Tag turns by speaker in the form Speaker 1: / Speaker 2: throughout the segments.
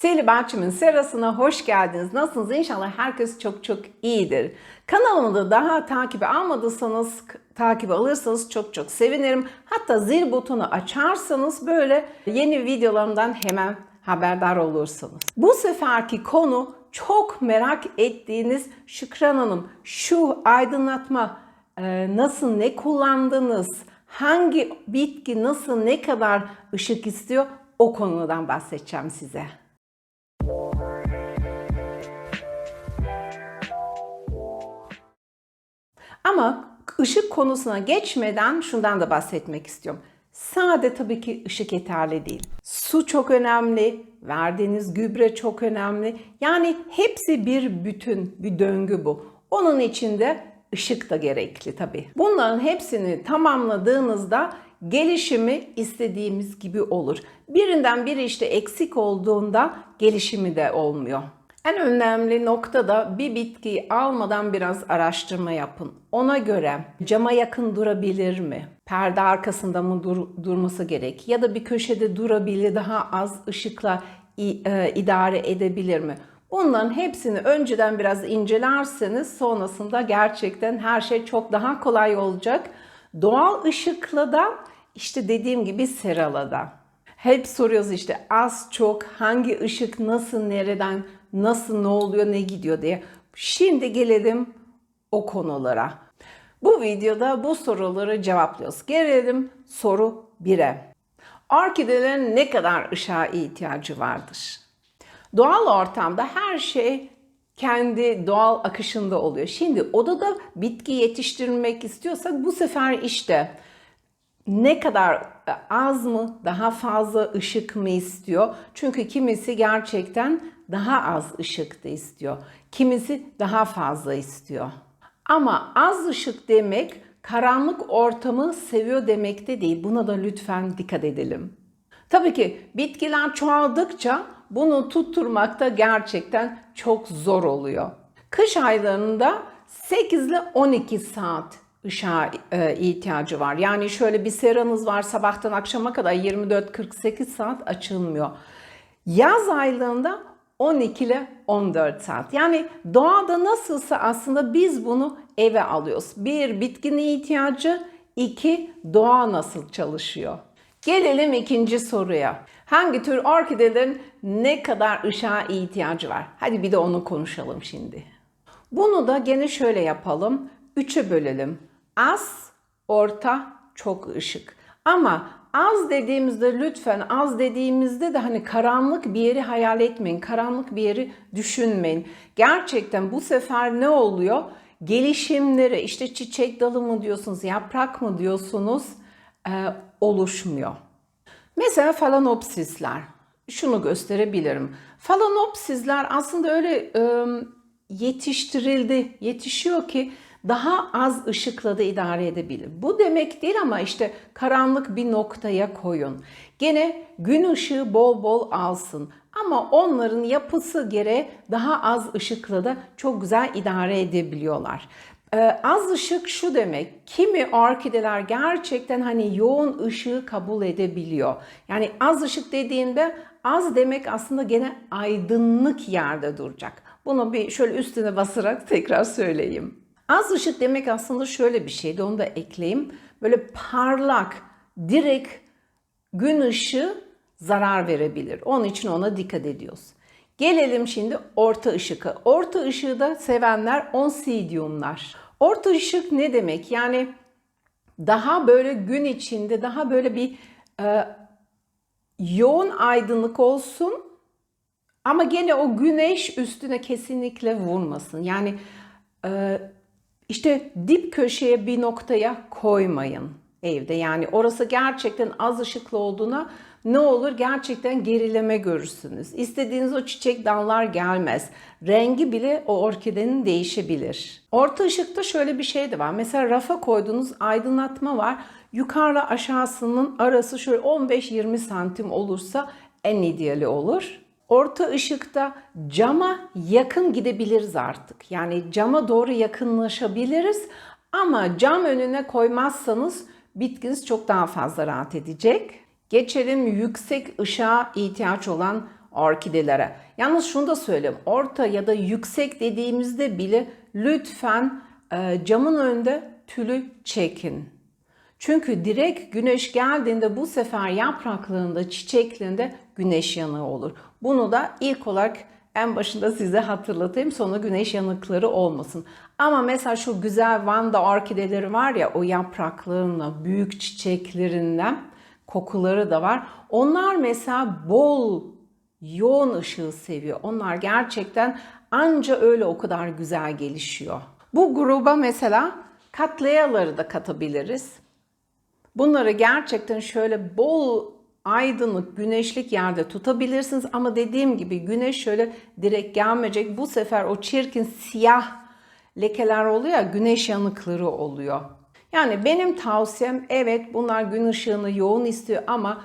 Speaker 1: Seli Bahçım'ın serasına hoş geldiniz. Nasılsınız? İnşallah herkes çok çok iyidir. Kanalımı da daha takibi almadıysanız, takibi alırsanız çok çok sevinirim. Hatta zil butonu açarsanız böyle yeni videolarımdan hemen haberdar olursunuz. Bu seferki konu çok merak ettiğiniz Şükran Hanım şu aydınlatma e, nasıl ne kullandınız, hangi bitki nasıl ne kadar ışık istiyor o konudan bahsedeceğim size. Ama ışık konusuna geçmeden şundan da bahsetmek istiyorum. Sade tabii ki ışık yeterli değil. Su çok önemli, verdiğiniz gübre çok önemli. Yani hepsi bir bütün, bir döngü bu. Onun içinde ışık da gerekli tabii. Bunların hepsini tamamladığınızda gelişimi istediğimiz gibi olur. Birinden biri işte eksik olduğunda gelişimi de olmuyor. En önemli nokta da bir bitkiyi almadan biraz araştırma yapın. Ona göre cama yakın durabilir mi? Perde arkasında mı dur- durması gerek? Ya da bir köşede durabilir, daha az ışıkla e, idare edebilir mi? Bunların hepsini önceden biraz incelerseniz sonrasında gerçekten her şey çok daha kolay olacak. Doğal ışıkla da işte dediğim gibi seralada. Hep soruyoruz işte az çok hangi ışık nasıl nereden nasıl ne oluyor ne gidiyor diye. Şimdi gelelim o konulara. Bu videoda bu soruları cevaplıyoruz. Gelelim soru 1'e. Orkidelerin ne kadar ışığa ihtiyacı vardır? Doğal ortamda her şey kendi doğal akışında oluyor. Şimdi odada bitki yetiştirmek istiyorsak bu sefer işte ne kadar az mı, daha fazla ışık mı istiyor? Çünkü kimisi gerçekten daha az ışık da istiyor. Kimisi daha fazla istiyor. Ama az ışık demek karanlık ortamı seviyor demek de değil. Buna da lütfen dikkat edelim. Tabii ki bitkiler çoğaldıkça bunu tutturmakta gerçekten çok zor oluyor. Kış aylarında 8 ile 12 saat ışığa e, ihtiyacı var. Yani şöyle bir seranız var sabahtan akşama kadar 24-48 saat açılmıyor. Yaz aylarında 12 ile 14 saat. Yani doğada nasılsa aslında biz bunu eve alıyoruz. Bir, bitkinin ihtiyacı. iki doğa nasıl çalışıyor? Gelelim ikinci soruya. Hangi tür orkidelerin ne kadar ışığa ihtiyacı var? Hadi bir de onu konuşalım şimdi. Bunu da gene şöyle yapalım. Üçe bölelim. Az, orta, çok ışık. Ama az dediğimizde lütfen az dediğimizde de hani karanlık bir yeri hayal etmeyin. Karanlık bir yeri düşünmeyin. Gerçekten bu sefer ne oluyor? Gelişimleri işte çiçek dalı mı diyorsunuz, yaprak mı diyorsunuz e, oluşmuyor. Mesela falanopsisler. Şunu gösterebilirim. Falanopsisler aslında öyle e, yetiştirildi, yetişiyor ki daha az ışıkla da idare edebilir. Bu demek değil ama işte karanlık bir noktaya koyun. Gene gün ışığı bol bol alsın. Ama onların yapısı gereği daha az ışıkla da çok güzel idare edebiliyorlar. Ee, az ışık şu demek, kimi orkideler gerçekten hani yoğun ışığı kabul edebiliyor. Yani az ışık dediğinde az demek aslında gene aydınlık yerde duracak. Bunu bir şöyle üstüne basarak tekrar söyleyeyim. Az ışık demek aslında şöyle bir şeydi, onu da ekleyeyim. Böyle parlak, direkt gün ışığı zarar verebilir. Onun için ona dikkat ediyoruz. Gelelim şimdi orta ışığı. Orta ışığı da sevenler onsidiumlar. Orta ışık ne demek? Yani daha böyle gün içinde daha böyle bir e, yoğun aydınlık olsun ama gene o güneş üstüne kesinlikle vurmasın. Yani e, işte dip köşeye bir noktaya koymayın evde. Yani orası gerçekten az ışıklı olduğuna ne olur gerçekten gerileme görürsünüz. İstediğiniz o çiçek dallar gelmez. Rengi bile o orkidenin değişebilir. Orta ışıkta şöyle bir şey de var. Mesela rafa koyduğunuz aydınlatma var. Yukarıla aşağısının arası şöyle 15-20 santim olursa en ideali olur. Orta ışıkta cama yakın gidebiliriz artık. Yani cama doğru yakınlaşabiliriz ama cam önüne koymazsanız bitkiniz çok daha fazla rahat edecek. Geçelim yüksek ışığa ihtiyaç olan orkidelere. Yalnız şunu da söyleyeyim. Orta ya da yüksek dediğimizde bile lütfen e, camın önünde tülü çekin. Çünkü direkt güneş geldiğinde bu sefer yapraklarında, çiçeklerinde güneş yanığı olur. Bunu da ilk olarak en başında size hatırlatayım sonra güneş yanıkları olmasın. Ama mesela şu güzel Vanda orkideleri var ya o yapraklarına, büyük çiçeklerinden kokuları da var. Onlar mesela bol yoğun ışığı seviyor. Onlar gerçekten anca öyle o kadar güzel gelişiyor. Bu gruba mesela katlayaları da katabiliriz. Bunları gerçekten şöyle bol aydınlık, güneşlik yerde tutabilirsiniz ama dediğim gibi güneş şöyle direkt gelmeyecek. Bu sefer o çirkin siyah lekeler oluyor ya, güneş yanıkları oluyor. Yani benim tavsiyem evet bunlar gün ışığını yoğun istiyor ama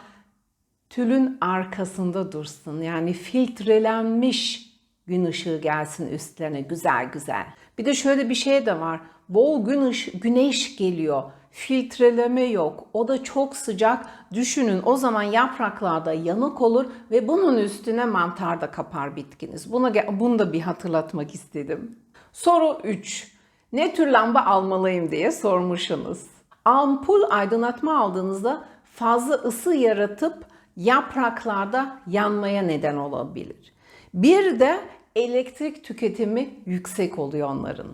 Speaker 1: tülün arkasında dursun. Yani filtrelenmiş gün ışığı gelsin üstlerine güzel güzel. Bir de şöyle bir şey de var. Bol gün ışı- güneş geliyor. Filtreleme yok. O da çok sıcak. Düşünün o zaman yapraklarda yanık olur ve bunun üstüne mantar da kapar bitkiniz. Buna bunu da bir hatırlatmak istedim. Soru 3. Ne tür lamba almalıyım diye sormuşsunuz. Ampul aydınlatma aldığınızda fazla ısı yaratıp yapraklarda yanmaya neden olabilir. Bir de elektrik tüketimi yüksek oluyor onların.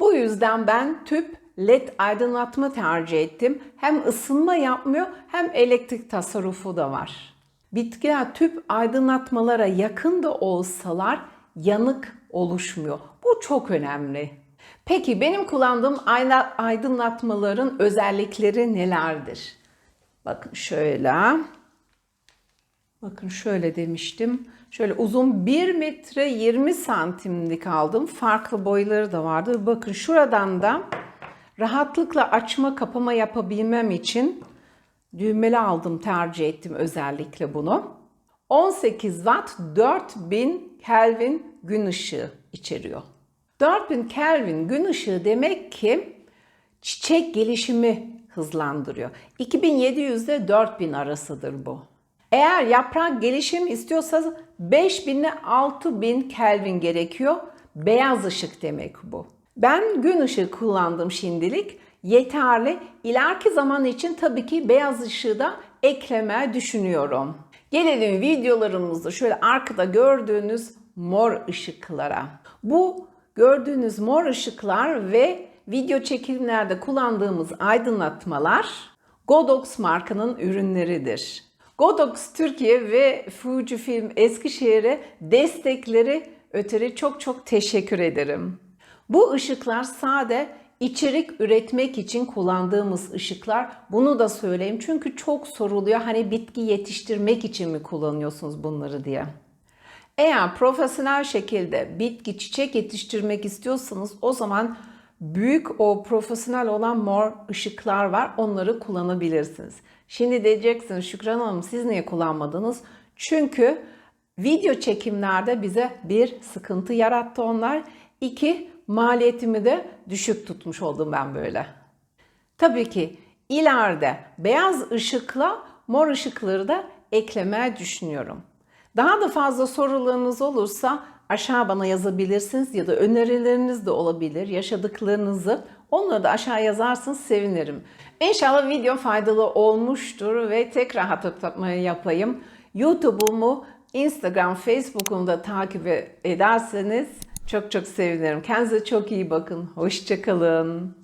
Speaker 1: Bu yüzden ben tüp led aydınlatma tercih ettim. Hem ısınma yapmıyor hem elektrik tasarrufu da var. Bitkiler tüp aydınlatmalara yakın da olsalar yanık oluşmuyor. Bu çok önemli. Peki benim kullandığım aydınlatmaların özellikleri nelerdir? Bakın şöyle. Bakın şöyle demiştim. Şöyle uzun 1 metre 20 santimlik aldım. Farklı boyları da vardı. Bakın şuradan da rahatlıkla açma kapama yapabilmem için düğmeli aldım tercih ettim özellikle bunu. 18 watt 4000 Kelvin gün ışığı içeriyor. 4000 Kelvin gün ışığı demek ki çiçek gelişimi hızlandırıyor. 2700 ile 4000 arasıdır bu. Eğer yaprak gelişim istiyorsanız 5000 ile 6000 Kelvin gerekiyor. Beyaz ışık demek bu. Ben gün ışığı kullandım şimdilik. Yeterli. İleriki zaman için tabii ki beyaz ışığı da ekleme düşünüyorum. Gelelim videolarımızda şöyle arkada gördüğünüz mor ışıklara. Bu gördüğünüz mor ışıklar ve video çekimlerde kullandığımız aydınlatmalar Godox markanın ürünleridir. Godox Türkiye ve Fujifilm Eskişehir'e destekleri ötürü çok çok teşekkür ederim. Bu ışıklar sade içerik üretmek için kullandığımız ışıklar. Bunu da söyleyeyim çünkü çok soruluyor. Hani bitki yetiştirmek için mi kullanıyorsunuz bunları diye. Eğer profesyonel şekilde bitki çiçek yetiştirmek istiyorsanız o zaman büyük o profesyonel olan mor ışıklar var. Onları kullanabilirsiniz. Şimdi diyeceksiniz Şükran Hanım siz niye kullanmadınız? Çünkü video çekimlerde bize bir sıkıntı yarattı onlar. İki maliyetimi de düşük tutmuş oldum ben böyle. Tabii ki ileride beyaz ışıkla mor ışıkları da eklemeye düşünüyorum. Daha da fazla sorularınız olursa aşağı bana yazabilirsiniz ya da önerileriniz de olabilir. Yaşadıklarınızı onları da aşağı yazarsınız sevinirim. İnşallah video faydalı olmuştur ve tekrar hatırlatmayı yapayım. YouTube'umu, Instagram, Facebook'umu da takip ederseniz çok çok sevinirim. Kendinize çok iyi bakın. Hoşçakalın.